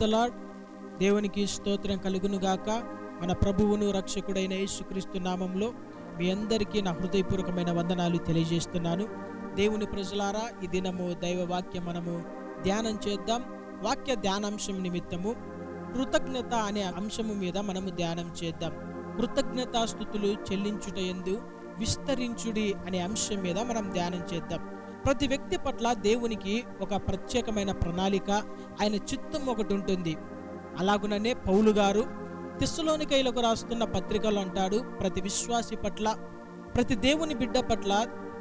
The lord దేవునికి స్తోత్రం కలుగును గాక. మన ప్రభువును రక్షకుడైన యేసుక్రీస్తు నామంలో మీ అందరికీ నా హృదయపూర్వకమైన వందనాలు తెలియజేస్తున్నాను. దేవుని ప్రజలారా ఈ దినము దైవ వాక్యం మనము ధ్యానం చేద్దాం. వాక్య ధ్యానాంశం నిమిత్తము కృతజ్ఞత అనే అంశము మీద మనము ధ్యానం చేద్దాం. కృతజ్ఞతాస్థుతులు చెల్లించుట ఎందు విస్తరించుడి అనే అంశం మీద మనం ధ్యానం చేద్దాం. ప్రతి వ్యక్తి పట్ల దేవునికి ఒక ప్రత్యేకమైన ప్రణాళిక ఆయన చిత్తం ఒకటి ఉంటుంది. అలాగుననే పౌలు గారు తిస్సులోనికైలకు రాస్తున్న పత్రికలు అంటాడు ప్రతి విశ్వాసి పట్ల ప్రతి దేవుని బిడ్డ పట్ల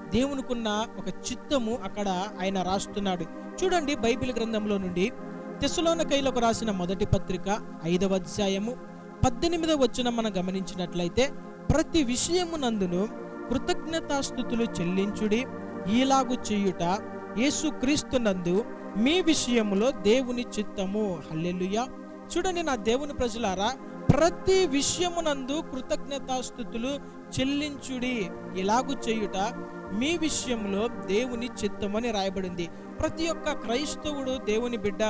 దేవునికున్న ఒక చిత్తము అక్కడ ఆయన రాస్తున్నాడు. చూడండి బైబిల్ గ్రంథంలో నుండి తెస్సులోనికైలకు రాసిన మొదటి పత్రిక ఐదవ అధ్యాయము పద్దెనిమిదవ వచ్చిన మనం గమనించినట్లయితే ప్రతి విషయము నందును కృతజ్ఞతాస్థుతులు చెల్లించుడి ఈలాగు చేయుట యేసుక్రీస్తునందు మీ విషయంలో దేవుని చిత్తము. హల్లెలుయ. చూడండి నా దేవుని ప్రజలారా ప్రతి విషయమునందు కృతజ్ఞతాస్థుతులు చెల్లించుడి ఇలాగు చేయుట మీ విషయంలో దేవుని చిత్తమని రాయబడింది. ప్రతి ఒక్క క్రైస్తవుడు దేవుని బిడ్డ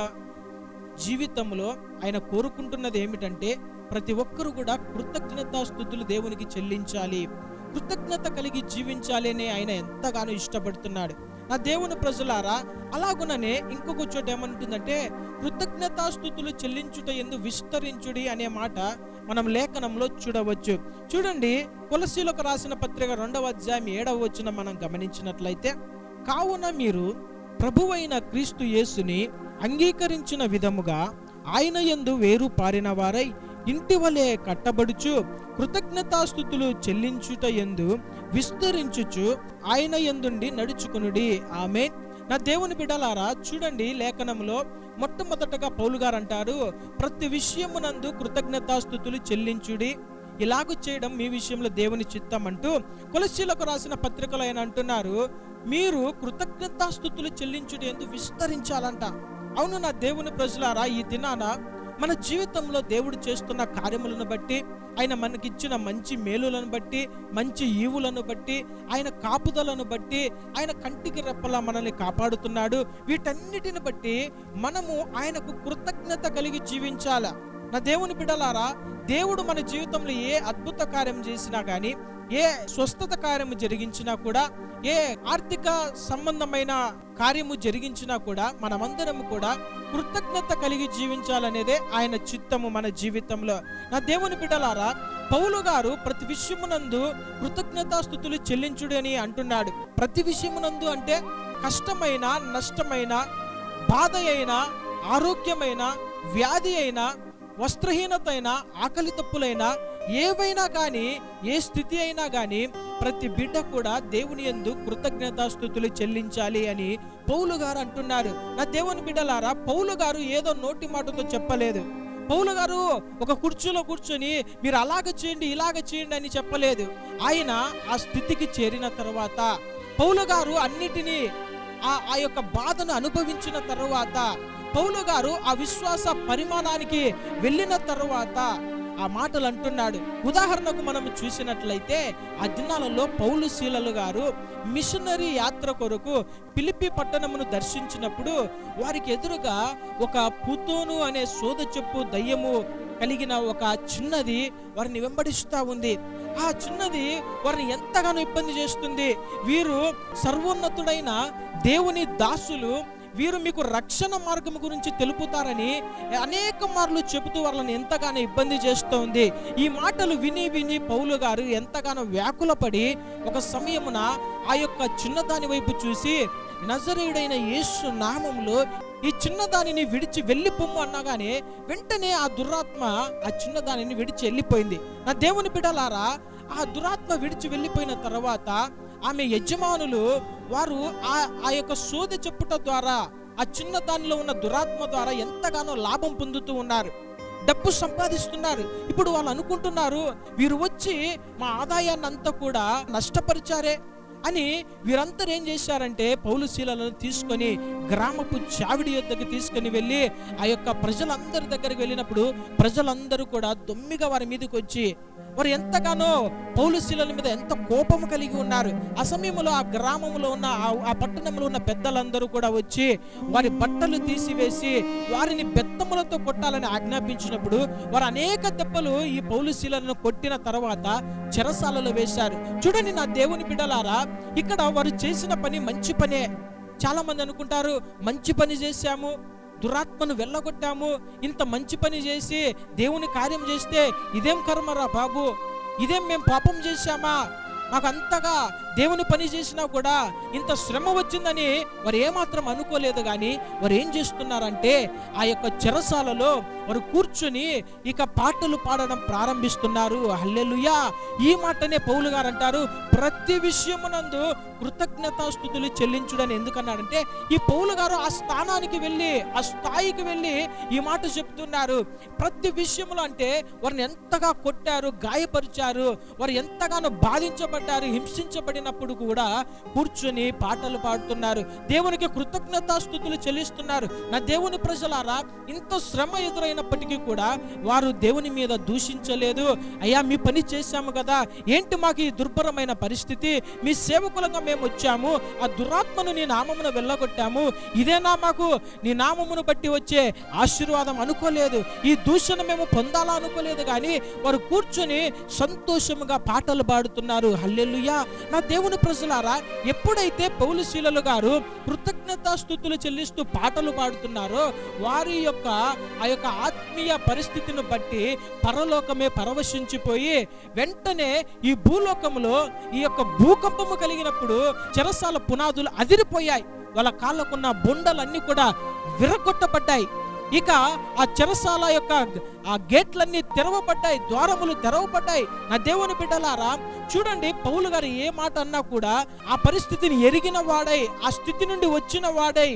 జీవితంలో ఆయన కోరుకుంటున్నది ఏమిటంటే ప్రతి ఒక్కరు కూడా కృతజ్ఞతాస్థుతులు దేవునికి చెల్లించాలి. కృతజ్ఞత కలిగి జీవించాలి అని ఆయన ఎంతగానో ఇష్టపడుతున్నాడు. నా దేవుని ప్రజలారా అలాగుననే ఇంకొక చోట ఏమంటుందంటే కృతజ్ఞతాస్థుతులు చెల్లించుట ఎందు విస్తరించుడి అనే మాట మనం లేఖనంలో చూడవచ్చు. చూడండి కొలసీలకు రాసిన పత్రిక రెండవ అధ్యాయం ఏడవ వచ్చిన మనం గమనించినట్లయితే కావున మీరు ప్రభువైన క్రీస్తు యేసుని అంగీకరించిన విధముగా ఆయన యందు వేరు పారిన వారై ఇంటి వలె కట్టబడుచు కృతజ్ఞతాస్థుతులు చెల్లించుట ఎందు విస్తరించుచు ఆయన ఎందుండి నడుచుకునుడి. ఆమె నా దేవుని బిడలారా చూడండి లేఖనంలో మొట్టమొదటగా పౌలు గారు అంటారు ప్రతి విషయమునందు కృతజ్ఞతాస్థుతులు చెల్లించుడి. ఇలాగు చేయడం మీ విషయంలో దేవుని చిత్తం అంటూ కొలసీలకు రాసిన పత్రికలు ఆయన అంటున్నారు మీరు కృతజ్ఞతాస్థుతులు చెల్లించుడి ఎందు విస్తరించాలంట. అవును నా దేవుని ప్రజలారా ఈ దినాన మన జీవితంలో దేవుడు చేస్తున్న కార్యములను బట్టి ఆయన మనకిచ్చిన మంచి మేలులను బట్టి మంచి ఈవులను బట్టి ఆయన కాపుదలను బట్టి ఆయన కంటికి రెప్పలా మనల్ని కాపాడుతున్నాడు. వీటన్నిటిని బట్టి మనము ఆయనకు కృతజ్ఞత కలిగి జీవించాల? నా దేవుని బిడ్డలారా దేవుడు మన జీవితంలో ఏ అద్భుత కార్యం చేసినా కానీ ఏ స్వస్థత కార్యము జరిగించినా కూడా ఏ ఆర్థిక సంబంధమైన కార్యము జరిగించినా కూడా మనమందరము కూడా కృతజ్ఞత కలిగి జీవించాలనేదే ఆయన చిత్తము మన జీవితంలో. నా దేవుని బిడ్డలారా పౌలు గారు ప్రతి విషయమునందు కృతజ్ఞతాస్థుతులు చెల్లించుడు అని అంటున్నాడు. ప్రతి విషయమునందు అంటే కష్టమైన నష్టమైన బాధ అయినా ఆరోగ్యమైన వ్యాధి అయినా వస్త్రహీనత అయినా ఆకలి తప్పులైనా ఏవైనా కానీ ఏ స్థితి అయినా కానీ ప్రతి బిడ్డ కూడా దేవుని యందు కృతజ్ఞతాస్థుతులు చెల్లించాలి అని పౌలు గారు అంటున్నారు. నా దేవుని బిడ్డలారా పౌలు గారు ఏదో నోటి మాటతో చెప్పలేదు. పౌలు గారు ఒక కుర్చీలో కూర్చొని మీరు అలాగ చేయండి ఇలాగ చేయండి అని చెప్పలేదు. ఆయన ఆ స్థితికి చేరిన తర్వాత పౌలు గారు అన్నిటినీ ఆ ఆ యొక్క బాధను అనుభవించిన తర్వాత పౌలు గారు ఆ విశ్వాస పరిమాణానికి వెళ్ళిన తర్వాత ఆ మాటలు అంటున్నాడు. ఉదాహరణకు మనం చూసినట్లయితే ఆ దినాలలో పౌలు శీలలు గారు మిషనరీ యాత్ర కొరకు పిలిపి పట్టణమును దర్శించినప్పుడు వారికి ఎదురుగా ఒక పుతోను అనే సోద చెప్పు దయ్యము కలిగిన ఒక చిన్నది వారిని వెంబడిస్తూ ఉంది. ఆ చిన్నది వారిని ఎంతగానో ఇబ్బంది చేస్తుంది. వీరు సర్వోన్నతుడైన దేవుని దాసులు వీరు మీకు రక్షణ మార్గం గురించి తెలుపుతారని అనేక మార్లు చెబుతూ వాళ్ళని ఎంతగానో ఇబ్బంది చేస్తోంది. ఈ మాటలు విని విని పౌలు గారు ఎంతగానో వ్యాకులపడి ఒక సమయమున ఆ యొక్క చిన్నదాని వైపు చూసి నజరేయుడైన యేసు నామంలో ఈ చిన్నదానిని విడిచి వెళ్ళిపోము అన్నగానే వెంటనే ఆ దురాత్మ ఆ చిన్నదానిని విడిచి వెళ్ళిపోయింది. నా దేవుని బిడలారా ఆ దురాత్మ విడిచి వెళ్ళిపోయిన తర్వాత ఆమె యజమానులు వారు ఆ ఆ యొక్క సోద చెప్పుట ద్వారా ఆ చిన్న దానిలో ఉన్న దురాత్మ ద్వారా ఎంతగానో లాభం పొందుతూ ఉన్నారు. డబ్బు సంపాదిస్తున్నారు. ఇప్పుడు వాళ్ళు అనుకుంటున్నారు వీరు వచ్చి మా ఆదాయాన్ని అంతా కూడా నష్టపరిచారే అని వీరందరూ ఏం చేశారంటే పౌలుశీలను తీసుకొని గ్రామపు చావిడి యొద్దకు తీసుకొని వెళ్ళి ఆ యొక్క ప్రజలందరి దగ్గరికి వెళ్ళినప్పుడు ప్రజలందరూ కూడా దొమ్మిగా వారి మీదకి వచ్చి వారు ఎంతగానో పౌలు శీలల మీద ఎంత కోపం కలిగి ఉన్నారు. ఆ సమయంలో ఆ గ్రామంలో ఉన్న ఆ- పట్టణంలో ఉన్న పెద్దలందరూ కూడా వచ్చి వారి బట్టలు తీసివేసి వారిని బెత్తములతో కొట్టాలని ఆజ్ఞాపించినప్పుడు వారు అనేక దెబ్బలు ఈ పౌలు శీలను కొట్టిన తర్వాత చెరసాలలో వేశారు. చూడండి నా దేవుని బిడ్డలారా ఇక్కడ వారు చేసిన పని మంచి పనే. చాలా మంది అనుకుంటారు మంచి పని చేశాము దురాత్మను వెళ్ళగొట్టాము. ఇంత మంచి పని చేసి దేవుని కార్యం చేస్తే ఇదేం కర్మరా బాబు? ఇదేం మేము పాపం చేశామా? మాకు అంతగా దేవుని పని చేసినా కూడా ఇంత శ్రమ వచ్చిందని వారు ఏమాత్రం అనుకోలేదు కానీ వారు ఏం చేస్తున్నారంటే ఆ యొక్క చెరసాలలో వారు కూర్చుని ఇక పాటలు పాడడం ప్రారంభిస్తున్నారు. హల్లెలుయా! ఈ మాటనే పౌలు గారు అంటారు ప్రతి విషయమునందు కృతజ్ఞతాస్థుతులు చెల్లించుడని. ఎందుకన్నాడంటే ఈ పౌలు గారు ఆ స్థానానికి వెళ్ళి ఆ స్థాయికి వెళ్ళి ఈ మాట చెప్తున్నారు. ప్రతి విషయంలో అంటే వారిని ఎంతగా కొట్టారు గాయపరిచారు వారు ఎంతగానో బాధించబడ్డారు హింసించబడి హింసించబడినప్పుడు కూడా కూర్చొని పాటలు పాడుతున్నారు. దేవునికి కృతజ్ఞతాస్థుతులు చెల్లిస్తున్నారు. నా దేవుని ప్రజలారా ఇంత శ్రమ ఎదురైనప్పటికీ కూడా వారు దేవుని మీద దూషించలేదు. అయ్యా మీ పని చేశాము కదా. ఏంటి మాకు ఈ దుర్భరమైన పరిస్థితి? మీ సేవకులంగా మేము వచ్చాము. ఆ దురాత్మను నీ నామమును వెళ్ళగొట్టాము. ఇదేనా మాకు నీ నామమును బట్టి వచ్చే ఆశీర్వాదం అనుకోలేదు. ఈ దూషణ మేము పొందాలా అనుకోలేదు కానీ వారు కూర్చొని సంతోషముగా పాటలు పాడుతున్నారు. హల్లెల్లుయా నా దేవుని ప్రజలారా ఎప్పుడైతే పౌలు గారు గారు కృతజ్ఞతాస్థుతులు చెల్లిస్తూ పాటలు పాడుతున్నారో వారి యొక్క ఆ యొక్క ఆత్మీయ పరిస్థితిని బట్టి పరలోకమే పరవశించిపోయి వెంటనే ఈ భూలోకంలో ఈ యొక్క భూకంపము కలిగినప్పుడు చెరసాల పునాదులు అదిరిపోయాయి. వాళ్ళ కాళ్ళకున్న బొండలన్నీ కూడా విరగొట్టబడ్డాయి. ఇక ఆ చెరసాల యొక్క ఆ గేట్లన్నీ తెరవబడ్డాయి ద్వారములు తెరవబడ్డాయి. నా దేవుని బిడ్డలారా చూడండి పౌలు గారు ఏ మాట అన్నా కూడా ఆ పరిస్థితిని ఎరిగిన వాడై ఆ స్థితి నుండి వచ్చిన వాడై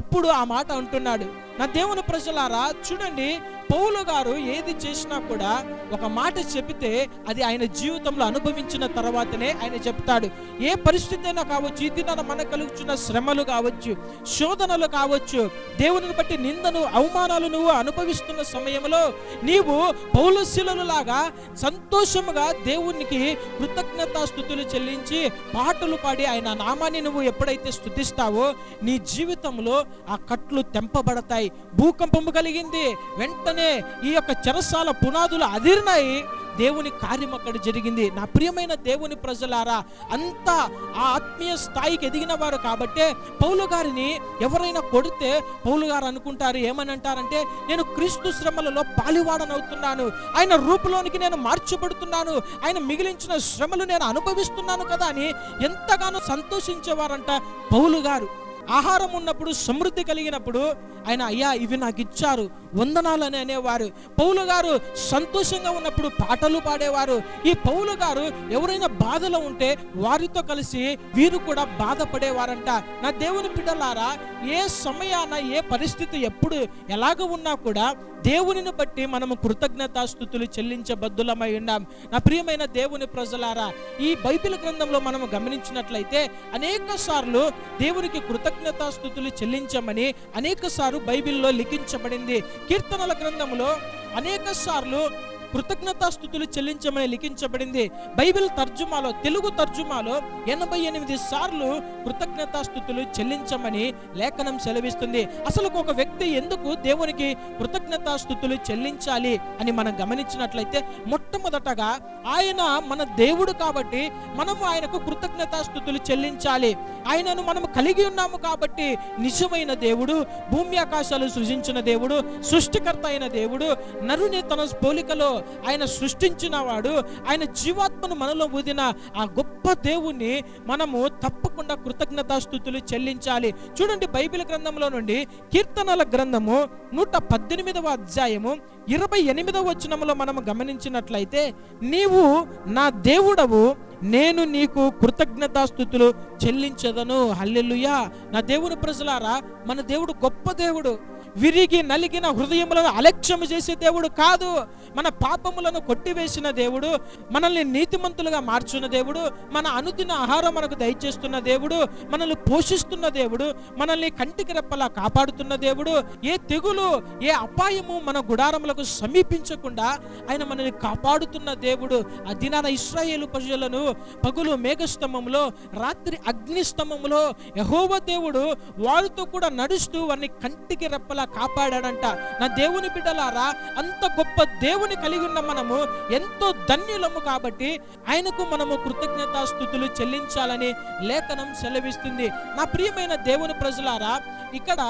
అప్పుడు ఆ మాట అంటున్నాడు. నా దేవుని ప్రజలారా చూడండి పౌలు గారు ఏది చేసినా కూడా ఒక మాట చెబితే అది ఆయన జీవితంలో అనుభవించిన తర్వాతనే ఆయన చెప్తాడు. ఏ పరిస్థితి అయినా కావచ్చు ఇది నా మనకు కలుగుతున్న శ్రమలు కావచ్చు శోధనలు కావచ్చు దేవుని బట్టి నిందను అవమానాలు నువ్వు అనుభవిస్తున్న సమయంలో నీవు పౌలశీలను లాగా సంతోషముగా దేవునికి కృతజ్ఞతాస్థుతులు చెల్లించి పాటలు పాడి ఆయన నామాన్ని నువ్వు ఎప్పుడైతే స్థుతిస్తావో నీ జీవితంలో ఆ కట్లు తెంపబడతాయి. భూకంపము కలిగింది వెంటనే ఈ యొక్క చెరసాల పునాదులు అదిరినాయి దేవుని కార్యం అక్కడ జరిగింది. నా ప్రియమైన దేవుని ప్రజలారా అంతా ఆ ఆత్మీయ స్థాయికి ఎదిగిన వారు కాబట్టే పౌలు గారిని ఎవరైనా కొడితే పౌలు గారు అనుకుంటారు ఏమని అంటారంటే నేను క్రీస్తు శ్రమలలో పాలివాడనవుతున్నాను. ఆయన రూపులోనికి నేను మార్చబడుతున్నాను. ఆయన మిగిలించిన శ్రమలు నేను అనుభవిస్తున్నాను కదా అని ఎంతగానో సంతోషించేవారంట పౌలు గారు. ఆహారం ఉన్నప్పుడు సమృద్ధి కలిగినప్పుడు ఆయన అయ్యా ఇవి నాకు ఇచ్చారు. వందనాలని అనేవారు. పౌలు గారు సంతోషంగా ఉన్నప్పుడు పాటలు పాడేవారు. ఈ పౌలు గారు ఎవరైనా బాధలో ఉంటే వారితో కలిసి వీరు కూడా బాధపడేవారంట. నా దేవుని బిడ్డలారా ఏ సమయాన ఏ పరిస్థితి ఎప్పుడు ఎలాగ ఉన్నా కూడా దేవునిని బట్టి మనము కృతజ్ఞతాస్థుతులు చెల్లించబద్దులమై ఉన్నాం నా ప్రియమైన దేవుని ప్రజలారా ఈ బైబిల్ గ్రంథంలో మనము గమనించినట్లయితే అనేక సార్లు దేవునికి కృతజ్ఞతాస్థుతులు చెల్లించమని అనేక సార్లు బైబిల్లో లిఖించబడింది. కీర్తనల గ్రంథంలో అనేక సార్లు కృతజ్ఞతాస్థుతులు చెల్లించమని లిఖించబడింది. బైబిల్ తర్జుమాలో తెలుగు తర్జుమాలో ఎనభై ఎనిమిది సార్లు కృతజ్ఞతాస్థుతులు చెల్లించమని లేఖనం సెలవిస్తుంది. అసలు ఒక వ్యక్తి ఎందుకు దేవునికి కృతజ్ఞతాస్థుతులు చెల్లించాలి అని మనం గమనించినట్లయితే మొట్టమొదటగా ఆయన మన దేవుడు కాబట్టి మనము ఆయనకు కృతజ్ఞతాస్థుతులు చెల్లించాలి. ఆయనను మనం కలిగి ఉన్నాము కాబట్టి నిజమైన దేవుడు భూమి ఆకాశాలు సృజించిన దేవుడు సృష్టికర్త అయిన దేవుడు నరుని తన పోలికలో ఆయన సృష్టించిన వాడు ఆయన జీవాత్మను మనలో ఊదిన ఆ గొప్ప దేవుణ్ణి మనము తప్పకుండా కృతజ్ఞతాస్థుతులు చెల్లించాలి. చూడండి బైబిల్ గ్రంథంలో నుండి కీర్తనల గ్రంథము నూట పద్దెనిమిదవ అధ్యాయము ఇరవై ఎనిమిదవ వచనంలో మనము గమనించినట్లయితే నీవు నా దేవుడవు నేను నీకు కృతజ్ఞతాస్థుతులు చెల్లించదను. హల్లెలుయా. నా దేవుని ప్రజలారా మన దేవుడు గొప్ప దేవుడు. విరిగి నలిగిన హృదయములను అలక్ష్యము చేసే దేవుడు కాదు. మన పాపములను కొట్టివేసిన దేవుడు మనల్ని నీతిమంతులుగా మార్చున్న దేవుడు మన అనుదిన ఆహారం మనకు దయచేస్తున్న దేవుడు మనల్ని పోషిస్తున్న దేవుడు మనల్ని కంటికి రెప్పలా కాపాడుతున్న దేవుడు ఏ తెగులు ఏ అపాయము మన గుడారములకు సమీపించకుండా ఆయన మనల్ని కాపాడుతున్న దేవుడు. ఆ దినాన ఇస్రాయేలు ప్రజలను పగులు మేఘస్తంభంలో రాత్రి అగ్నిస్తంభంలో యహోవ దేవుడు వారితో కూడా నడుస్తూ వారిని కంటికి రెప్పలా కాపాడాడంట. నా దేవుని బిడ్డలారా అంత గొప్ప దేవుని కలిగి ఉన్న మనము ఎంతో ధన్యులము కాబట్టి ఆయనకు మనము కృతజ్ఞతాస్థుతులు చెల్లించాలని లేఖనం సెలవిస్తుంది. నా ప్రియమైన దేవుని ప్రజలారా ఇక్కడ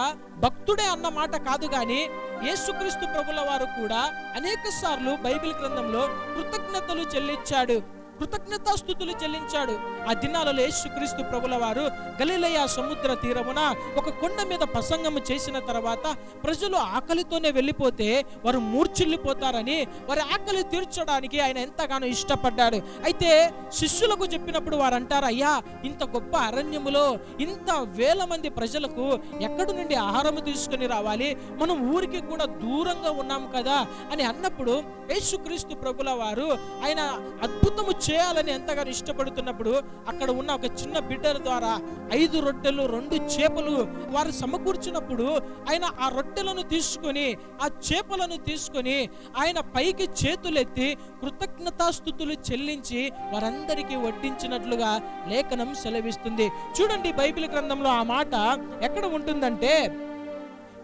భక్తుడే అన్న మాట కాదు కానీ యేసుక్రీస్తు ప్రభుల వారు కూడా అనేక సార్లు బైబిల్ గ్రంథంలో కృతజ్ఞతలు చెల్లించాడు. కృతజ్ఞతాస్థుతులు చెల్లించాడు. ఆ దినాలలో యేసుక్రీస్తు ప్రభుల వారు గలిలయ సముద్ర తీరమున ఒక కొండ మీద ప్రసంగము చేసిన తర్వాత ప్రజలు ఆకలితోనే వెళ్ళిపోతే వారు మూర్చిల్లిపోతారని వారి ఆకలి తీర్చడానికి ఆయన ఎంతగానో ఇష్టపడ్డాడు. అయితే శిష్యులకు చెప్పినప్పుడు వారు అంటారు అయ్యా ఇంత గొప్ప అరణ్యములో ఇంత వేల మంది ప్రజలకు ఎక్కడి నుండి ఆహారం తీసుకుని రావాలి? మనం ఊరికి కూడా దూరంగా ఉన్నాం కదా? అని అన్నప్పుడు యేసుక్రీస్తు ప్రభుల వారు ఆయన అద్భుతము చేయాలని ఎంతగానో ఇష్టపడుతున్నప్పుడు అక్కడ ఉన్న ఒక చిన్న బిడ్డల ద్వారా ఐదు రొట్టెలు రెండు చేపలు వారు సమకూర్చినప్పుడు ఆయన ఆ రొట్టెలను తీసుకొని ఆ చేపలను తీసుకొని ఆయన పైకి చేతులెత్తి కృతజ్ఞతాస్థుతులు చెల్లించి వారందరికీ వడ్డించినట్లుగా లేఖనం సెలవిస్తుంది. చూడండి బైబిల్ గ్రంథంలో ఆ మాట ఎక్కడ ఉంటుందంటే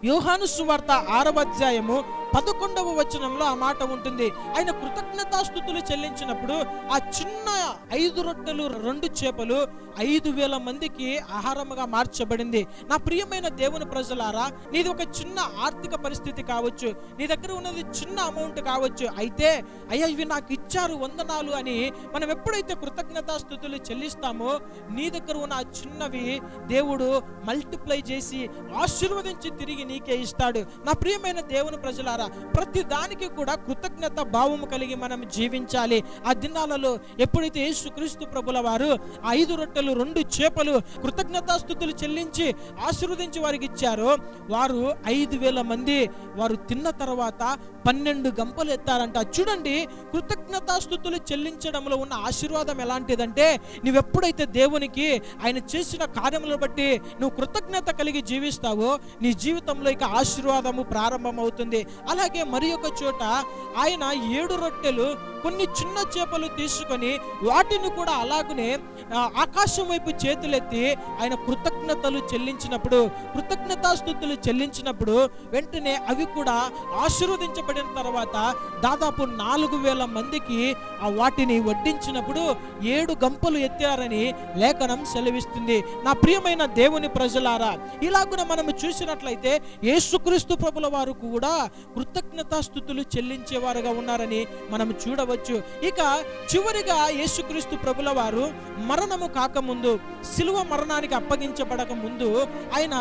యోహాను సువార్త ఆరవ అధ్యాయము పదకొండవ వచనంలో ఆ మాట ఉంటుంది. ఆయన కృతజ్ఞతాస్థుతులు చెల్లించినప్పుడు ఆ చిన్న ఐదు రొట్టెలు రెండు చేపలు ఐదు వేల మందికి ఆహారముగా మార్చబడింది. నా ప్రియమైన దేవుని ప్రజలారా నీది ఒక చిన్న ఆర్థిక పరిస్థితి కావచ్చు. నీ దగ్గర ఉన్నది చిన్న అమౌంట్ కావచ్చు. అయితే అయ్యా ఇవి నాకు ఇచ్చారు వందనాలు అని మనం ఎప్పుడైతే కృతజ్ఞతాస్థుతులు చెల్లిస్తామో నీ దగ్గర ఉన్న ఆ చిన్నవి దేవుడు మల్టిప్లై చేసి ఆశీర్వదించి తిరిగి నీకే ఇస్తాడు. నా ప్రియమైన దేవుని ప్రజలారా ప్రతి దానికి కూడా కృతజ్ఞత భావము కలిగి మనం జీవించాలి. ఆ దినాలలో ఎప్పుడైతే యేసుక్రీస్తు ప్రభుల వారు ఐదు రొట్టెలు రెండు చేపలు కృతజ్ఞతాస్థుతులు చెల్లించి ఆశీర్వదించి వారికి ఇచ్చారో వారు ఐదు వేల మంది వారు తిన్న తర్వాత పన్నెండు గంపలు ఎత్తారంట. చూడండి కృతజ్ఞతాస్థుతులు చెల్లించడంలో ఉన్న ఆశీర్వాదం ఎలాంటిదంటే నువ్వెప్పుడైతే దేవునికి ఆయన చేసిన కార్యములను బట్టి నువ్వు కృతజ్ఞత కలిగి జీవిస్తావో నీ జీవితంలో ఇక ఆశీర్వాదము ప్రారంభమవుతుంది. అలాగే మరి ఒక చోట ఆయన ఏడు రొట్టెలు కొన్ని చిన్న చేపలు తీసుకొని వాటిని కూడా అలాగనే ఆకాశం వైపు చేతులెత్తి ఆయన కృతజ్ఞతలు చెల్లించినప్పుడు కృతజ్ఞతాస్థుతులు చెల్లించినప్పుడు వెంటనే అవి కూడా ఆశీర్వదించబడిన తర్వాత దాదాపు నాలుగు వేల మందికి ఆ వాటిని వడ్డించినప్పుడు ఏడు గంపలు ఎత్తారని లేఖనం సెలవిస్తుంది. నా ప్రియమైన దేవుని ప్రజలారా ఇలాగున మనం చూసినట్లయితే యేసుక్రీస్తు ప్రభుల వారు కూడా కృతజ్ఞతాస్థుతులు చెల్లించేవారుగా ఉన్నారని మనం చూడవచ్చు. ఇక చివరిగా యేసుక్రీస్తు ప్రభుల వారు మరణము కాకముందు శిలువ మరణానికి అప్పగించబడక ముందు ఆయన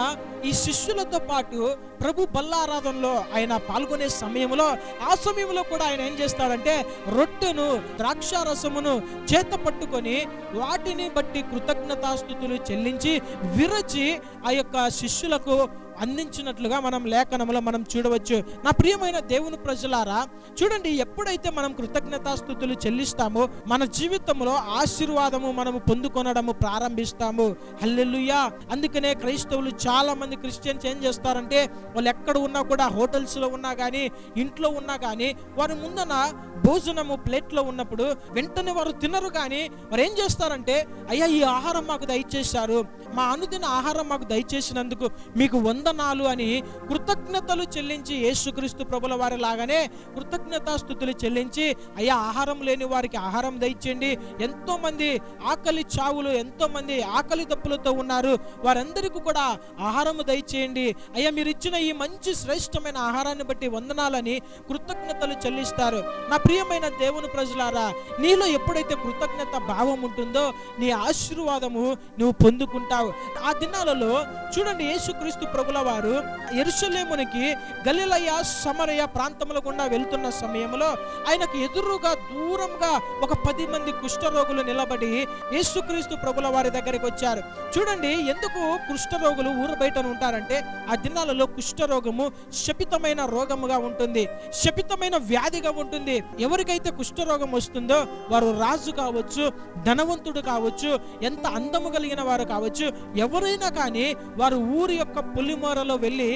ఈ శిష్యులతో పాటు ప్రభు బల్లారాధనలో ఆయన పాల్గొనే సమయంలో ఆ సమయంలో కూడా ఆయన ఏం చేస్తాడంటే రొట్టెను ద్రాక్షారసమును చేత పట్టుకొని వాటిని బట్టి కృతజ్ఞతాస్థుతులు చెల్లించి విరచి ఆ యొక్క శిష్యులకు అందించినట్లుగా మనం లేఖనంలో మనం చూడవచ్చు. నా ప్రియమైన దేవుని ప్రజలారా చూడండి ఎప్పుడైతే మనం కృతజ్ఞతాస్థుతులు చెల్లిస్తామో మన జీవితంలో ఆశీర్వాదము మనము పొందుకొనడము ప్రారంభిస్తాము. హల్లెలుయా! అందుకనే క్రైస్తవులు చాలా మంది క్రిస్టియన్స్ ఏం చేస్తారంటే వాళ్ళు ఎక్కడ ఉన్నా కూడా హోటల్స్లో లో ఉన్నా కానీ ఇంట్లో ఉన్నా కానీ వారి ముందన భోజనము ప్లేట్లో ఉన్నప్పుడు వెంటనే వారు తినరు కానీ వారు ఏం చేస్తారంటే అయ్యా ఈ ఆహారం మాకు దయచేశారు. మా అనుదిన ఆహారం మాకు దయచేసినందుకు మీకు వందనాలు అని కృతజ్ఞతలు చెల్లించి యేసుక్రీస్తు ప్రభుల వారి లాగానే కృతజ్ఞతాస్థుతులు చెల్లించి అయ్యా ఆహారం లేని వారికి ఆహారం దయచేయండి. ఎంతో మంది ఆకలి చావులు ఎంతో మంది ఆకలి దప్పులతో ఉన్నారు. వారందరికీ కూడా ఆహారం ఆహారము దయచేయండి. అయ్యా మీరు ఇచ్చిన ఈ మంచి శ్రేష్టమైన ఆహారాన్ని బట్టి వందనాలని కృతజ్ఞతలు చెల్లిస్తారు. నా ప్రియమైన దేవుని ప్రజలారా నీలో ఎప్పుడైతే కృతజ్ఞత భావం ఉంటుందో నీ ఆశీర్వాదము నువ్వు పొందుకుంటావు. ఆ దినాలలో చూడండి యేసుక్రీస్తు ప్రభుల వారు ఎరుసలేమునికి గలిలయ సమరయ ప్రాంతముల గుండా వెళ్తున్న సమయంలో ఆయనకు ఎదురుగా దూరంగా ఒక పది మంది కుష్ఠరోగులు నిలబడి యేసుక్రీస్తు ప్రభుల వారి దగ్గరికి వచ్చారు. చూడండి ఎందుకు కుష్ఠరోగులు ఊరు బయట ఉంటారంటే ఆ దినాలలో కుష్ఠరోగము శపితమైన రోగముగా ఉంటుంది. శపితమైన వ్యాధిగా ఉంటుంది. ఎవరికైతే కుష్ఠరోగం వస్తుందో వారు రాజు కావచ్చు ధనవంతుడు కావచ్చు ఎంత అందము కలిగిన వారు కావచ్చు ఎవరైనా కానీ వారు ఊరి యొక్క పులిమోరలో వెళ్ళి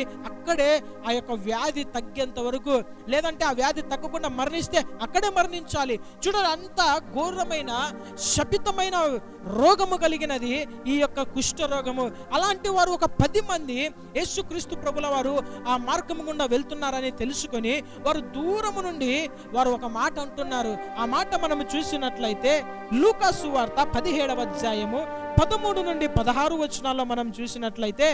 అక్కడే ఆ యొక్క వ్యాధి తగ్గేంత వరకు లేదంటే ఆ వ్యాధి తగ్గకుండా మరణిస్తే అక్కడే మరణించాలి. చూడండి అంత ఘోరమైన శపితమైన రోగము కలిగినది ఈ యొక్క కుష్ఠ రోగము. అలాంటి వారు ఒక పది మంది యేసుక్రీస్తు ప్రభుల వారు ఆ మార్గము గుండా వెళ్తున్నారని తెలుసుకొని వారు దూరము నుండి వారు ఒక మాట అంటున్నారు. ఆ మాట మనం చూసినట్లయితే లూకాసు వార్త పదిహేడవ అధ్యాయము పదమూడు నుండి పదహారు వచనాల్లో మనం చూసినట్లయితే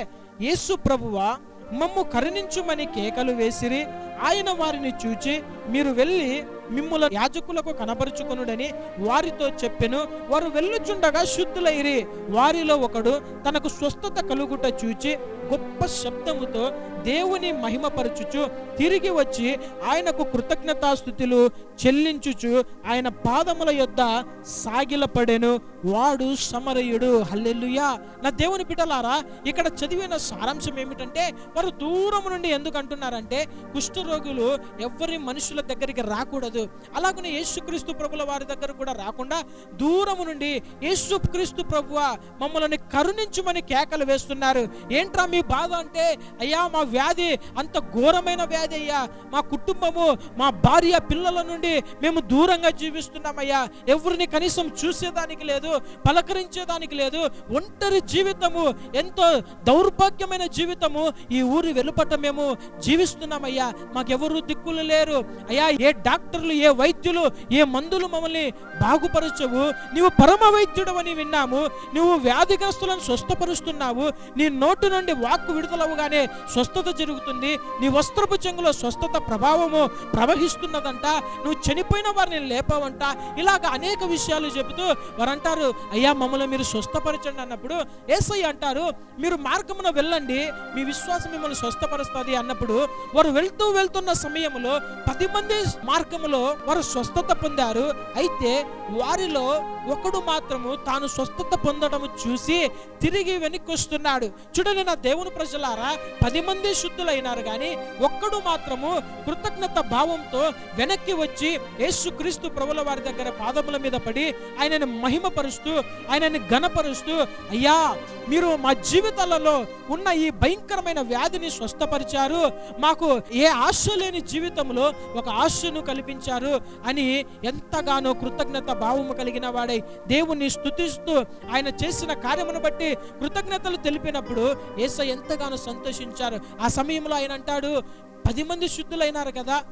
యేసు ప్రభువా మమ్ము కరుణించుమని కేకలు వేసిరి ఆయన వారిని చూచి మీరు వెళ్ళి మిమ్ముల యాజకులకు కనపరుచుకునుడని వారితో చెప్పెను. వారు వెళ్ళుచుండగా శుద్ధులైరి. వారిలో ఒకడు తనకు స్వస్థత కలుగుట చూచి గొప్ప శబ్దముతో దేవుని మహిమపరచుచు తిరిగి వచ్చి ఆయనకు కృతజ్ఞతాస్థుతులు చెల్లించుచు ఆయన పాదముల యొద్ద సాగిలపడెను. వాడు సమరయుడు. హల్లెల్లుయా నా దేవుని బిడ్డలారా ఇక్కడ చదివిన సారాంశం ఏమిటంటే వారు దూరం నుండి ఎందుకు అంటున్నారంటే కుష్ఠరోగులు ఎవరి మనుషుల దగ్గరికి రాకూడదు. అలాగనే యేసుక్రీస్తు ప్రభుల వారి దగ్గర కూడా రాకుండా దూరము నుండి యేసుక్రీస్తు ప్రభువ మమ్మల్ని కరుణించుమని కేకలు వేస్తున్నారు. ఏంట్రా మీ బాధ అంటే అయ్యా మా వ్యాధి అంత ఘోరమైన వ్యాధి అయ్యా. మా కుటుంబము మా భార్య పిల్లల నుండి మేము దూరంగా జీవిస్తున్నామయ్యా. ఎవరిని కనీసం చూసేదానికి లేదు పలకరించేదానికి లేదు. ఒంటరి జీవితము ఎంతో దౌర్భాగ్యమైన జీవితము ఈ ఊరి వెలుపట మేము జీవిస్తున్నామయ్యా. మాకెవరు దిక్కులు లేరు. అయ్యా ఏ డాక్టర్ డాక్టర్లు ఏ వైద్యులు ఏ మందులు మమ్మల్ని బాగుపరచవు. నీవు పరమ వైద్యుడు అని విన్నాము. నువ్వు వ్యాధిగ్రస్తులను స్వస్థపరుస్తున్నావు. నీ నోటు నుండి వాక్కు విడుదలవుగానే స్వస్థత జరుగుతుంది. నీ వస్త్రపు చెంగులో స్వస్థత ప్రభావము ప్రవహిస్తున్నదంట. నువ్వు చనిపోయిన వారిని లేపవంట. ఇలాగ అనేక విషయాలు చెబుతూ వారు అంటారు అయ్యా మమ్మల్ని మీరు స్వస్థపరచండి అన్నప్పుడు ఏసై అంటారు మీరు మార్గమున వెళ్ళండి. మీ విశ్వాసం మిమ్మల్ని స్వస్థపరుస్తుంది అన్నప్పుడు వారు వెళ్తూ వెళ్తున్న సమయంలో పది మంది మార్గములో వారు స్వస్థత పొందారు. అయితే వారిలో ఒకడు మాత్రము తాను స్వస్థత పొందడం చూసి తిరిగి వెనక్కి వస్తున్నాడు చూడండి నా దేవుని ప్రజలారా పది మంది శుద్ధులైనారు కానీ ఒక్కడు మాత్రము కృతజ్ఞత భావంతో వెనక్కి వచ్చి యేసుక్రీస్తు ప్రభుల వారి దగ్గర పాదముల మీద పడి ఆయనను మహిమపరుస్తూ ఆయనని ఘనపరుస్తూ అయ్యా మీరు మా జీవితాలలో ఉన్న ఈ భయంకరమైన వ్యాధిని స్వస్థపరిచారు. మాకు ఏ ఆశ లేని జీవితంలో ఒక ఆశను కల్పించారు. అని ఎంతగానో కృతజ్ఞత భావము కలిగిన వాడై దేవుణ్ణి స్తుతిస్తూ ఆయన చేసిన కార్యమును బట్టి కృతజ్ఞతలు తెలిపినప్పుడు ఏసై ఎంతగానో సంతోషించారు. ఆ సమయంలో ఆయన అంటాడు పది మంది శుద్ధులైనారు కదా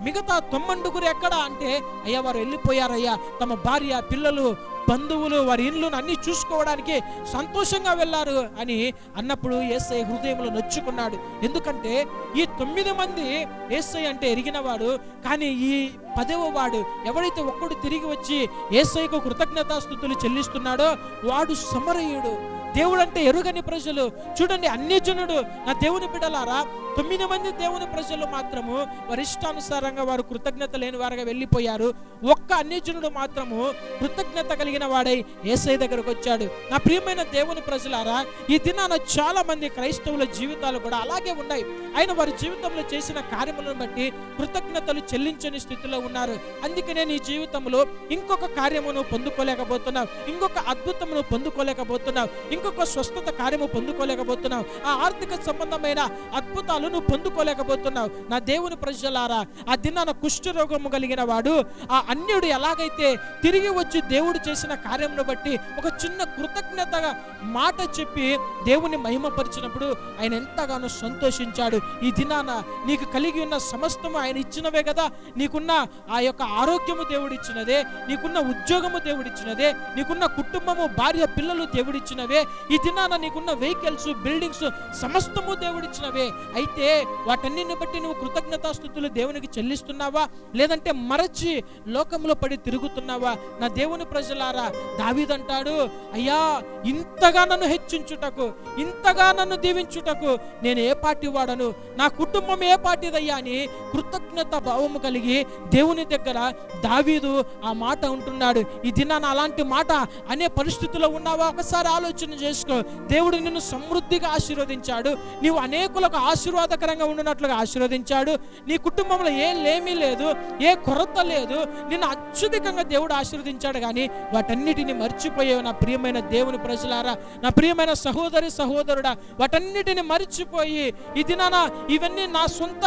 మిగతా తొమ్మండుగురు ఎక్కడ? అంటే అయ్యా వారు వెళ్ళిపోయారయ్యా తమ భార్య పిల్లలు బంధువులు వారి ఇండ్లను అన్ని చూసుకోవడానికి సంతోషంగా వెళ్ళారు అని అన్నప్పుడు ఏసఐ హృదయంలో నొచ్చుకున్నాడు. ఎందుకంటే ఈ తొమ్మిది మంది ఏసఐ అంటే ఎరిగినవాడు కానీ ఈ పదవ వాడు ఎవడైతే ఒక్కడు తిరిగి వచ్చి ఏసైకు కృతజ్ఞతాస్థుతులు చెల్లిస్తున్నాడో వాడు సమరయుడు. దేవుడు అంటే ఎరుగని ప్రజలు. చూడండి అన్యజనుడు. నా దేవుని బిడ్డలారా తొమ్మిది మంది దేవుని ప్రజలు మాత్రము వారి ఇష్టానుసారంగా వారు కృతజ్ఞత లేని వారుగా వెళ్ళిపోయారు. ఒక్క అన్యజనుడు మాత్రము కృతజ్ఞత కలిగిన వాడై ఏసై దగ్గరకు వచ్చాడు. నా ప్రియమైన దేవుని ప్రజలారా ఈ దినాన చాలా మంది క్రైస్తవుల జీవితాలు కూడా అలాగే ఉన్నాయి. ఆయన వారి జీవితంలో చేసిన కార్యములను బట్టి కృతజ్ఞతలు చెల్లించని స్థితిలో ఉన్నారు. అందుకనే నీ జీవితంలో ఇంకొక కార్యమును పొందుకోలేకపోతున్నావు. ఇంకొక అద్భుతమును పొందుకోలేకపోతున్నావు. ఇంకొక స్వస్థత కార్యము పొందుకోలేకపోతున్నావు. ఆ ఆర్థిక సంబంధమైన అద్భుతాలు నువ్వు పొందుకోలేకపోతున్నావు. నా దేవుని ప్రజలారా ఆ దినాన కుష్ఠరోగము కలిగిన వాడు ఆ అన్యుడు ఎలాగైతే తిరిగి వచ్చి దేవుడు చేసిన కార్యమును బట్టి ఒక చిన్న కృతజ్ఞతగా మాట చెప్పి దేవుని మహిమపరిచినప్పుడు ఆయన ఎంతగానో సంతోషించాడు. ఈ దినాన నీకు కలిగి ఉన్న సమస్తము ఆయన ఇచ్చినవే కదా. నీకున్న ఆ యొక్క ఆరోగ్యము దేవుడిచ్చినదే. నీకున్న ఉద్యోగము దేవుడిచ్చినదే. నీకున్న కుటుంబము భార్య పిల్లలు దేవుడిచ్చినవే. ఈ దినాన నీకున్న వెహికల్స్ బిల్డింగ్స్ సమస్తము దేవుడిచ్చినవే. అయితే వాటన్నిటిని బట్టి నువ్వు కృతజ్ఞతాస్థుతులు దేవునికి చెల్లిస్తున్నావా? లేదంటే మరచి లోకంలో పడి తిరుగుతున్నావా? నా దేవుని ప్రజల ప్రజలారా దావీదంటాడు అయ్యా ఇంతగా నన్ను హెచ్చించుటకు ఇంతగా నన్ను దీవించుటకు నేను ఏ పార్టీ వాడను నా కుటుంబం ఏ పార్టీదయ్యా అని కృతజ్ఞత భావము కలిగి దేవుని దగ్గర దావీదు ఆ మాట ఉంటున్నాడు. ఈ దినాన అలాంటి మాట అనే పరిస్థితిలో ఉన్నావా? ఒకసారి ఆలోచన చేసుకో. దేవుడు నిన్ను సమృద్ధిగా ఆశీర్వదించాడు. నీవు అనేకులకు ఆశీర్వాదకరంగా ఉండినట్లుగా ఆశీర్వదించాడు. నీ కుటుంబంలో ఏ లేమీ లేదు ఏ కొరత లేదు. నిన్ను అత్యధికంగా దేవుడు ఆశీర్వదించాడు కానీ వాటన్నిటిని మర్చిపోయావు నా ప్రియమైన దేవుని ప్రజలారా. నా ప్రియమైన సహోదరి సహోదరుడా వాటన్నిటిని మర్చిపోయి ఇది నా ఇవన్నీ నా సొంత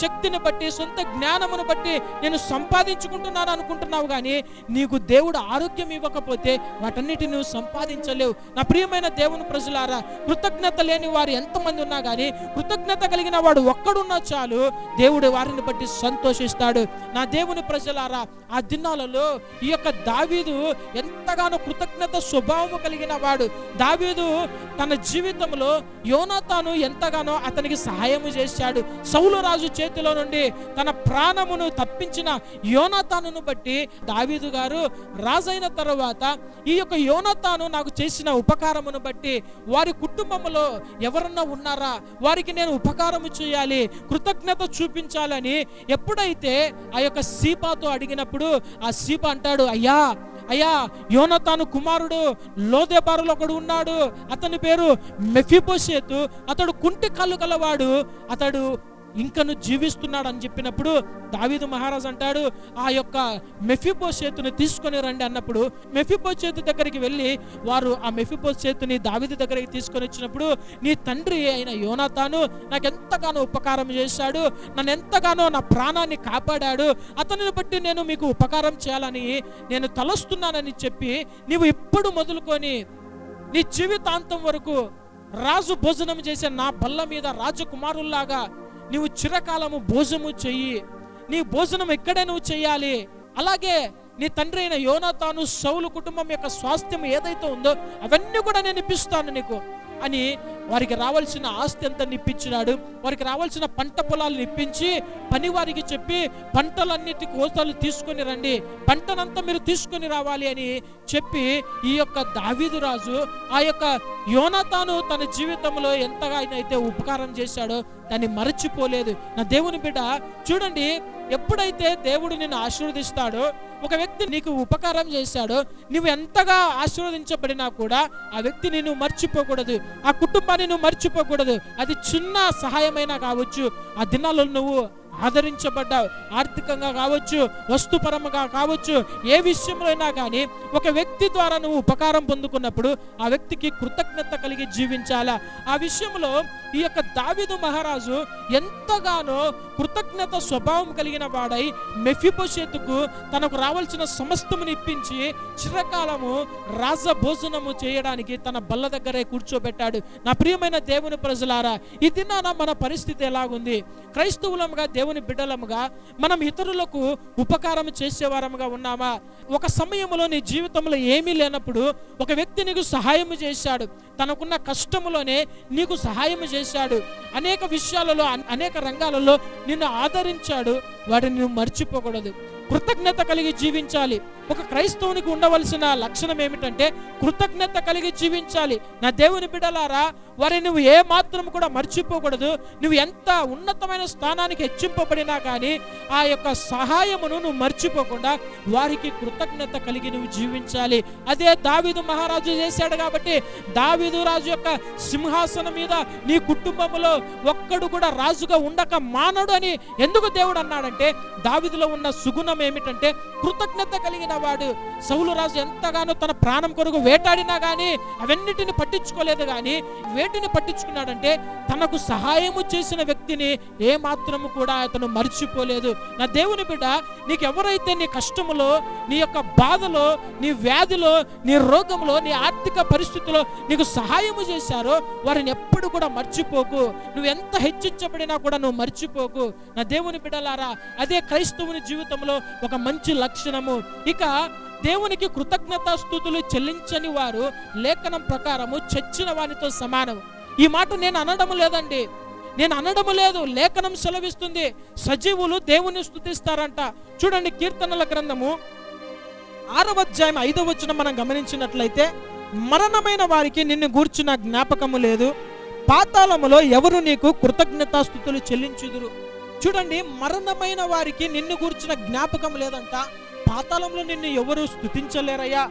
శక్తిని బట్టి సొంత జ్ఞానమును బట్టి నేను సంపాదించుకుంటున్నాను అనుకుంటున్నావు కానీ నీకు దేవుడు ఆరోగ్యం ఇవ్వకపోతే వాటన్నిటిని నువ్వు సంపాదించలేవు. నా ప్రియమైన దేవుని ప్రజలారా కృతజ్ఞత లేని వారు ఎంతమంది ఉన్నా కానీ కృతజ్ఞత కలిగిన వాడు ఒక్కడున్నా చాలు. దేవుడు వారిని బట్టి సంతోషిస్తాడు. నా దేవుని ప్రజలారా ఆ దినాలలో ఈ యొక్క దావీదు ఎంతగానో కృతజ్ఞత స్వభావము కలిగిన వాడు. దావీదు తన జీవితంలో యోనాతాను ఎంతగానో అతనికి సహాయం చేశాడు. సౌలు రాజు చేతిలో నుండి తన ప్రాణమును తప్పించిన యోనాతానును బట్టి దావీదు గారు రాజైన తర్వాత ఈ యొక్క యోనతాను నాకు చేసిన ఉపకారమును బట్టి వారి కుటుంబంలో ఎవరన్నా ఉన్నారా? వారికి నేను ఉపకారము చేయాలి కృతజ్ఞత చూపించాలని ఎప్పుడైతే ఆ యొక్క సీపాతో అడిగినప్పుడు ఆ సీప అంటాడు అయ్యా అయ్యా యోనతాను కుమారుడు లోదేబారులో ఒకడు ఉన్నాడు. అతని పేరు మెఫిపోషేతు అతడు కుంటి కళ్ళు కలవాడు అతడు ఇంకను జీవిస్తున్నాడు అని చెప్పినప్పుడు దావీదు మహారాజ్ అంటాడు ఆ యొక్క మెఫిపోషేతుని తీసుకొని రండి అన్నప్పుడు మెఫిపోషేతు దగ్గరికి వెళ్ళి వారు ఆ మెఫిపోషేతుని దావీదు దగ్గరికి తీసుకొని వచ్చినప్పుడు నీ తండ్రి అయిన యోనాతాను నాకు ఎంతగానో ఉపకారం చేశాడు నన్ను ఎంతగానో నా ప్రాణాన్ని కాపాడాడు అతనిని బట్టి నేను మీకు ఉపకారం చేయాలని నేను తలస్తున్నానని చెప్పి నీవు ఇప్పుడు మొదలుకొని నీ జీవితాంతం వరకు రాజు భోజనం చేసే నా బల్ల మీద రాజకుమారుల్లాగా నీవు చిరకాలము భోజనము చెయ్యి. నీ భోజనం ఇక్కడే నువ్వు చెయ్యాలి. అలాగే నీ తండ్రి అయిన యోనతాను సౌలు కుటుంబం యొక్క స్వాస్థ్యం ఏదైతే ఉందో అవన్నీ కూడా నేను ఇప్పిస్తాను నీకు అని వారికి రావాల్సిన ఆస్తి అంతా నిప్పించినాడు. వారికి రావాల్సిన పంట పొలాలు నిప్పించి పని వారికి చెప్పి పంటలన్నిటి కోతలు తీసుకొని రండి. పంటనంతా మీరు తీసుకొని రావాలి అని చెప్పి ఈ యొక్క దావీదు రాజు ఆ యొక్క యోనతాను తన జీవితంలో ఎంతగా ఆయన అయితే ఉపకారం చేశాడో దాన్ని మరచిపోలేదు. నా దేవుని బిడ్డ చూడండి ఎప్పుడైతే దేవుడు నిన్ను ఆశీర్వదిస్తాడో ఒక వ్యక్తి నీకు ఉపకారం చేశాడో నువ్వు ఎంతగా ఆశీర్వదించబడినా కూడా ఆ వ్యక్తి నిన్ను మర్చిపోకూడదు. ఆ కుటుంబాన్ని నువ్వు మర్చిపోకూడదు. అది చిన్న సహాయమైనా కావచ్చు. ఆ దినాల్లో నువ్వు ఆదరించబడ్డావు ఆర్థికంగా కావచ్చు వస్తుపరంగా కావచ్చు ఏ విషయంలో అయినా కానీ ఒక వ్యక్తి ద్వారా నువ్వు ఉపకారం పొందుకున్నప్పుడు ఆ వ్యక్తికి కృతజ్ఞత కలిగి జీవించాలా? ఆ విషయంలో ఈ యొక్క దావిదు మహారాజు ఎంతగానో కృతజ్ఞత స్వభావం కలిగిన వాడై మెఫిపోషేతుకు తనకు రావాల్సిన సమస్తమును ఇప్పించి చిరకాలము రాజభోజనము చేయడానికి తన బల్ల దగ్గరే కూర్చోబెట్టాడు. నా ప్రియమైన దేవుని ప్రజలారా ఈ దినాన మన పరిస్థితి ఎలాగుంది? క్రైస్తవులంగా దేవుని బిడ్డలముగా మనం ఇతరులకు ఉపకారం చేసేవారముగా ఉన్నామా? ఒక సమయంలో నీ జీవితంలో ఏమీ లేనప్పుడు ఒక వ్యక్తి నీకు సహాయం చేశాడు. తనకున్న కష్టములోనే నీకు సహాయం చేశాడు. అనేక విషయాలలో అనేక రంగాలలో నిన్ను ఆదరించాడు. వాడిని నువ్వు మర్చిపోకూడదు. కృతజ్ఞత కలిగి జీవించాలి. ఒక క్రైస్తవునికి ఉండవలసిన లక్షణం ఏమిటంటే కృతజ్ఞత కలిగి జీవించాలి. నా దేవుని బిడలారా వారి నువ్వు ఏ మాత్రం కూడా మర్చిపోకూడదు. నువ్వు ఎంత ఉన్నతమైన స్థానానికి హెచ్చింపబడినా కానీ ఆ యొక్క సహాయమును నువ్వు మర్చిపోకుండా వారికి కృతజ్ఞత కలిగి నువ్వు జీవించాలి. అదే దావిదు మహారాజు చేశాడు కాబట్టి దావిదు రాజు యొక్క సింహాసనం మీద నీ కుటుంబంలో ఒక్కడు కూడా రాజుగా ఉండక మానడు అని ఎందుకు దేవుడు అన్నాడంటే దావిదులో ఉన్న సుగుణ ఏమిటంటే కృతజ్ఞత కలిగిన వాడు సౌలు రాజు ఎంతగానో తన ప్రాణం కొరకు వేటాడినా కానీ అవన్నిటిని పట్టించుకోలేదు కానీ వేటిని పట్టించుకున్నాడంటే తనకు సహాయము చేసిన వ్యక్తిని ఏ మాత్రము కూడా అతను మర్చిపోలేదు. నా దేవుని బిడ్డ నీకు ఎవరైతే నీ కష్టములో నీ యొక్క బాధలో నీ వ్యాధిలో నీ రోగంలో నీ ఆర్థిక పరిస్థితిలో నీకు సహాయము చేశారో వారిని ఎప్పుడు కూడా మర్చిపోకు. నువ్వు ఎంత హెచ్చించబడినా కూడా నువ్వు మర్చిపోకు. నా దేవుని బిడ్డలారా అదే క్రైస్తవుని జీవితంలో ఒక మంచి లక్షణము. ఇక దేవునికి కృతజ్ఞతాస్థుతులు చెల్లించని వారు లేఖనం ప్రకారము చచ్చిన వారితో సమానం. ఈ మాట నేను అనడం లేదండి. నేను అనడము లేదు లేఖనం సెలవిస్తుంది. సజీవులు దేవుని స్థుతిస్తారంట చూడండి కీర్తనల గ్రంథము ఆరవ అధ్యాయం ఐదవ వచ్చిన మనం గమనించినట్లయితే మరణమైన వారికి నిన్ను గూర్చిన జ్ఞాపకము లేదు. పాతాళములో ఎవరు నీకు కృతజ్ఞతాస్థుతులు చెల్లించుదురు? చూడండి మరణమైన వారికి నిన్ను గూర్చిన జ్ఞాపకం లేదంట. పాతాళంలో నిన్ను ఎవరు స్థుతించలేరయ్యా?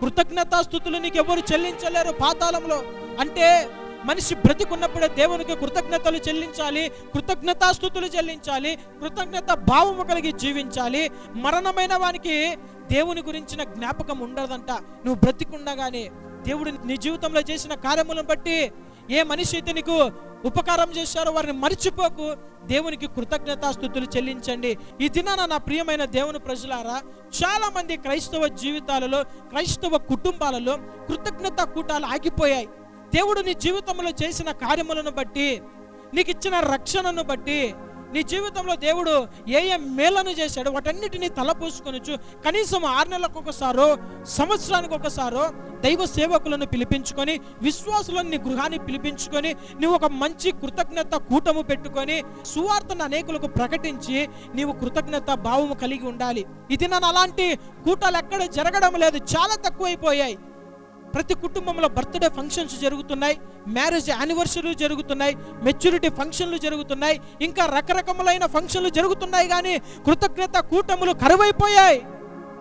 కృతజ్ఞతాస్థుతులు నీకు ఎవరు చెల్లించలేరు పాతాళంలో. అంటే మనిషి బ్రతికున్నప్పుడే దేవునికి కృతజ్ఞతలు చెల్లించాలి కృతజ్ఞతాస్థుతులు చెల్లించాలి కృతజ్ఞత భావము కలిగి జీవించాలి. మరణమైన వానికి దేవుని గురించిన జ్ఞాపకం ఉండదంట. నువ్వు బ్రతికుండగానే దేవుడు నీ జీవితంలో చేసిన కార్యములను బట్టి ఏ మనిషి అయితే నీకు ఉపకారం చేశారో వారిని మర్చిపోకు. దేవునికి కృతజ్ఞతాస్థుతులు చెల్లించండి. ఈ దినాన నా ప్రియమైన దేవుని ప్రజలారా చాలా మంది క్రైస్తవ జీవితాలలో క్రైస్తవ కుటుంబాలలో కృతజ్ఞత కూటాలు ఆగిపోయాయి. దేవుడు నీ జీవితంలో చేసిన కార్యములను బట్టి నీకు ఇచ్చిన రక్షణను బట్టి నీ జీవితంలో దేవుడు ఏ ఏ మేలను చేశాడు వాటన్నిటిని తలపోసుకొనొచ్చు. కనీసం ఆరు నెలలకు ఒకసారో సంవత్సరానికి ఒకసారో దైవ సేవకులను పిలిపించుకొని విశ్వాసులను నీ గృహాన్ని పిలిపించుకొని నువ్వు ఒక మంచి కృతజ్ఞత కూటము పెట్టుకొని సువార్తను అనేకులకు ప్రకటించి నీవు కృతజ్ఞత భావము కలిగి ఉండాలి. ఇది నన్ను అలాంటి కూటాలు ఎక్కడ జరగడం లేదు చాలా తక్కువైపోయాయి. ప్రతి కుటుంబంలో బర్త్డే ఫంక్షన్స్ జరుగుతున్నాయి మ్యారేజ్ యానివర్సరీలు జరుగుతున్నాయి మెచ్యూరిటీ ఫంక్షన్లు జరుగుతున్నాయి ఇంకా రకరకములైన ఫంక్షన్లు జరుగుతున్నాయి కానీ కృతజ్ఞత కూటములు కరువైపోయాయి.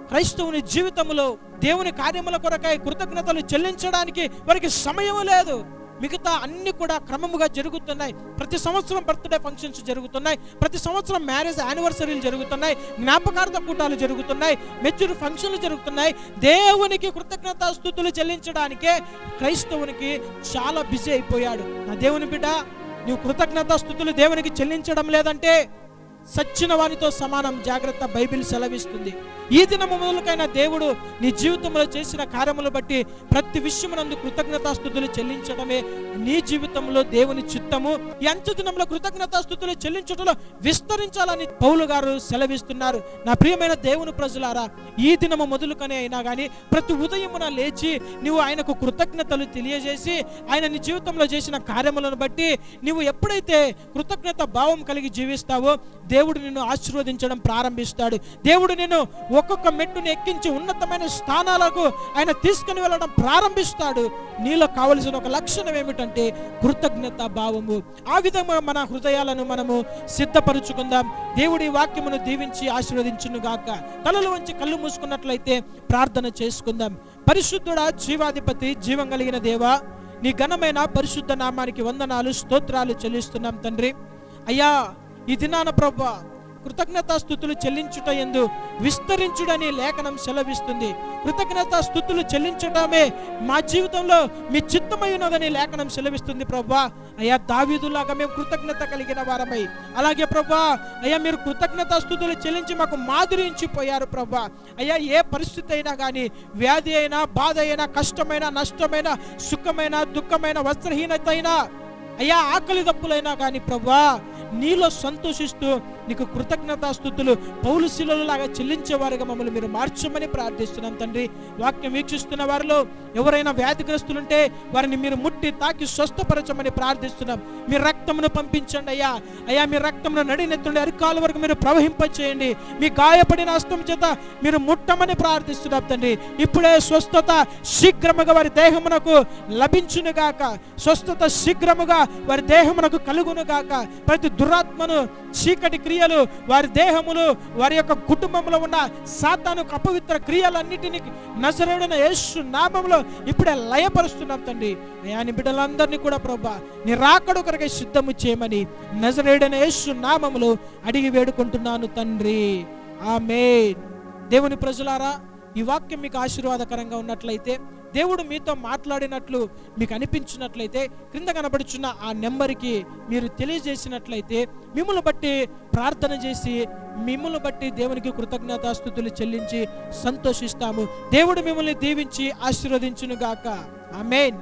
క్రైస్తవుని జీవితంలో దేవుని కార్యముల కొరకై కృతజ్ఞతలు చెల్లించడానికి వారికి సమయం లేదు. మిగతా అన్ని కూడా క్రమముగా జరుగుతున్నాయి. ప్రతి సంవత్సరం బర్త్డే ఫంక్షన్స్ జరుగుతున్నాయి. ప్రతి సంవత్సరం మ్యారేజ్ యానివర్సరీలు జరుగుతున్నాయి. జ్ఞాపకార్థ కూటాలు జరుగుతున్నాయి. మెచ్యూర్ ఫంక్షన్లు జరుగుతున్నాయి. దేవునికి కృతజ్ఞతాస్థుతులు చెల్లించడానికే క్రైస్తవునికి చాలా బిజీ అయిపోయాడు. నా దేవుని బిడ్డ నువ్వు కృతజ్ఞతాస్థుతులు దేవునికి చెల్లించడం లేదంటే సచ్చిన వారితో సమానం జాగ్రత్త బైబిల్ సెలవిస్తుంది. ఈ దినము మొదలుకైన దేవుడు నీ జీవితంలో చేసిన కార్యములు బట్టి ప్రతి విషయమునందు కృతజ్ఞతాస్థుతులు చెల్లించడమే నీ జీవితంలో దేవుని చిత్తము. ఈ అంచు దినంలో కృతజ్ఞతాస్థుతులు చెల్లించడంలో విస్తరించాలని పౌలు గారు సెలవిస్తున్నారు. నా ప్రియమైన దేవుని ప్రజలారా ఈ దినము మొదలుకనే అయినా కానీ ప్రతి ఉదయమున లేచి నువ్వు ఆయనకు కృతజ్ఞతలు తెలియజేసి ఆయన నీ జీవితంలో చేసిన కార్యములను బట్టి నువ్వు ఎప్పుడైతే కృతజ్ఞత భావం కలిగి జీవిస్తావో దేవుడు నిన్ను ఆశీర్వదించడం ప్రారంభిస్తాడు. దేవుడు నిన్ను ఒక్కొక్క మెట్టుని ఎక్కించి ఉన్నతమైన స్థానాలకు ఆయన తీసుకుని వెళ్ళడం ప్రారంభిస్తాడు. నీలో కావలసిన ఒక లక్షణం ఏమిటంటే కృతజ్ఞత భావము. ఆ విధంగా మన హృదయాలను మనము సిద్ధపరుచుకుందాం. దేవుడి వాక్యమును దీవించి ఆశీర్వదించును గాక తలలు వంచి కళ్ళు మూసుకున్నట్లయితే ప్రార్థన చేసుకుందాం. పరిశుద్ధుడా జీవాధిపతి జీవం కలిగిన దేవా నీ ఘనమైన పరిశుద్ధ నామానికి వందనాలు స్తోత్రాలు చెల్లిస్తున్నాం తండ్రి. అయ్యా ఈ దినాన ప్రభా కృతజ్ఞతాస్థుతులు చెల్లించుట ఎందు విస్తరించుడని లేఖనం సెలవిస్తుంది. కృతజ్ఞతాస్థుతులు చెల్లించడమే మా జీవితంలో మీ చిత్తమైనదని ఉన్నదని లేఖనం సెలవిస్తుంది ప్రభా. అయ్యా దావీదులాగా మేము కృతజ్ఞత కలిగిన వారమై. అలాగే ప్రభా అయ్యా మీరు కృతజ్ఞతాస్థుతులు చెల్లించి మాకు మాధురించిపోయారు ప్రభా. అయ్యా ఏ పరిస్థితి అయినా కానీ వ్యాధి అయినా బాధ అయినా కష్టమైన నష్టమైన సుఖమైన దుఃఖమైన వస్త్రహీనత అయినా అయ్యా ఆకలి దప్పులైనా కానీ ప్రభా నీలో సంతోషిస్తూ నీకు కృతజ్ఞతాస్థుతులు పౌలుశిలలాగా చెల్లించేవారుగా మమ్మల్ని మీరు మార్చమని ప్రార్థిస్తున్నాం తండ్రి. వాక్యం వీక్షిస్తున్న వారిలో ఎవరైనా వ్యాధిగ్రస్తులుంటే వారిని మీరు ముట్టి తాకి స్వస్థపరచమని ప్రార్థిస్తున్నాం. మీ రక్తమును పంపించండి అయ్యా. అయ్యా మీ రక్తమును నడినెత్తుండి అరికాల వరకు మీరు ప్రవహింపచేయండి. మీ గాయపడిన హస్తం చేత మీరు ముట్టమని ప్రార్థిస్తున్నాం తండ్రి. ఇప్పుడే స్వస్థత శీఘ్రముగా వారి దేహమునకు లభించునుగాక. స్వస్థత శీఘ్రముగా వారి దేహమునకు కలుగునుగాక. ప్రతి దురాత్మను చీకటి క్రియలు వారి దేహములు వారి యొక్క కుటుంబంలో ఉన్న సాతానుకు అపవిత్ర క్రియలన్నిటినీ నజరేడిన యేసు నామంలో ఇప్పుడే లయపరుస్తున్నాం తండ్రి. అయా బిడ్డలందరినీ కూడా ప్రభా నీ రాకడు కొరకై సిద్ధము చేయమని నజరేడన యేసు నామములు అడిగి వేడుకుంటున్నాను తండ్రి. ఆమె దేవుని ప్రజలారా ఈ వాక్యం మీకు ఆశీర్వాదకరంగా ఉన్నట్లయితే దేవుడు మీతో మాట్లాడినట్లు మీకు అనిపించినట్లయితే క్రింద కనబడుచున్న ఆ నెంబర్కి మీరు తెలియజేసినట్లయితే మిమ్మల్ని బట్టి ప్రార్థన చేసి మిమ్మల్ని బట్టి దేవునికి కృతజ్ఞతాస్థుతులు చెల్లించి సంతోషిస్తాము. దేవుడు మిమ్మల్ని దీవించి ఆశీర్వదించునుగాక. ఆమెన్.